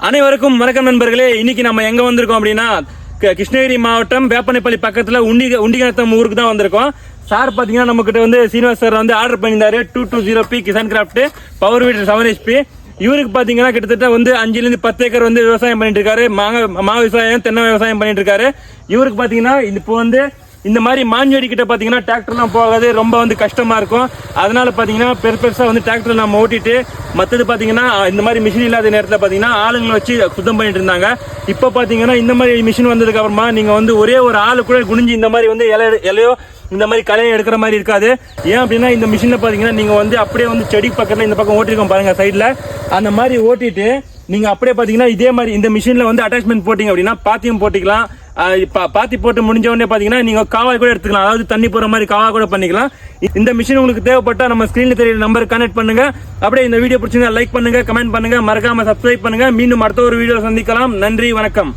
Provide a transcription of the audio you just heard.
அனைவருக்கும் வணக்கம் நண்பர்களே. இன்னைக்கு நம்ம எங்க வந்திருக்கோம் அப்படின்னா க- கிருஷ்ணகிரி மாவட்டம் வேப்பனைப்பள்ளி பக்கத்துல உண்டி உண்டிகணத்தம் ஊருக்கு தான் வந்திருக்கோம். சார் பாத்தீங்கன்னா நம்ம கிட்ட வந்து சீனிவாஸ் சார் வந்து ஆர்டர் பண்ணியிருந்தாரு. Two two zero P Kisan craft power weeder seven HP இவருக்கு பாத்தீங்கன்னா கிட்டத்தட்ட வந்து அஞ்சுல இருந்து பத்து ஏக்கர் வந்து விவசாயம் பண்ணிட்டு இருக்காரு. மாங்க மா விவசாயம் தென்னை விவசாயம் பண்ணிட்டு இருக்காரு. இவருக்கு பாத்தீங்கன்னா இப்போ வந்து இந்த மாதிரி மாஞ்சோடி கிட்ட பார்த்தீங்கன்னா டிராக்டர்லாம் போகாது ரொம்ப வந்து கஷ்டமாக இருக்கும். அதனால பார்த்தீங்கன்னா பெரு பெருசாக வந்து டிராக்டர் நம்ம ஓட்டிட்டு மற்றது பார்த்தீங்கன்னா இந்த மாதிரி மிஷின் இல்லாத நேரத்தில் பார்த்தீங்கன்னா ஆளுங்களை வச்சு சுத்தம் பண்ணிட்டு இருந்தாங்க. இப்போ பார்த்தீங்கன்னா இந்த மாதிரி மிஷின் வந்ததுக்கப்புறமா நீங்கள் வந்து ஒரே ஒரு ஆள் கூட குனிஞ்சு இந்த மாதிரி வந்து இலை இலையோ இந்த மாதிரி கலையை எடுக்கிற மாதிரி இருக்காது. ஏன் அப்படின்னா இந்த மிஷினில் பார்த்தீங்கன்னா நீங்கள் வந்து அப்படியே வந்து செடி பக்கத்தில் இந்த பக்கம் ஓட்டிருக்கோம் பாருங்கள் சைடில் அந்த மாதிரி ஓட்டிட்டு நீங்கள் அப்படியே பார்த்தீங்கன்னா இதே மாதிரி இந்த மிஷினில் வந்து அட்டாச்மெண்ட் போட்டிங்க அப்படின்னா பாத்தியம் போட்டிக்கலாம். இப்போ பாத்தி போட்டு முடிஞ்ச உடனே பாத்தீங்கன்னா நீங்க காவாய் கூட எடுத்துக்கலாம். அதாவது தண்ணி போற மாதிரி காவாய் கூட பண்ணிக்கலாம். இந்த மிஷின் உங்களுக்கு தேவைப்பட்டா நம்ம ஸ்கிரீன்ல தெரியல நம்பர் கனெக்ட் பண்ணுங்க. அப்படியே இந்த வீடியோ பிடிச்சிருந்தா லைக் பண்ணுங்க கமெண்ட் பண்ணுங்க. மறக்காம சப்ஸ்கிரைப் பண்ணுங்க. மீண்டும் அடுத்த ஒரு வீடியோ சந்திக்கலாம். நன்றி வணக்கம்.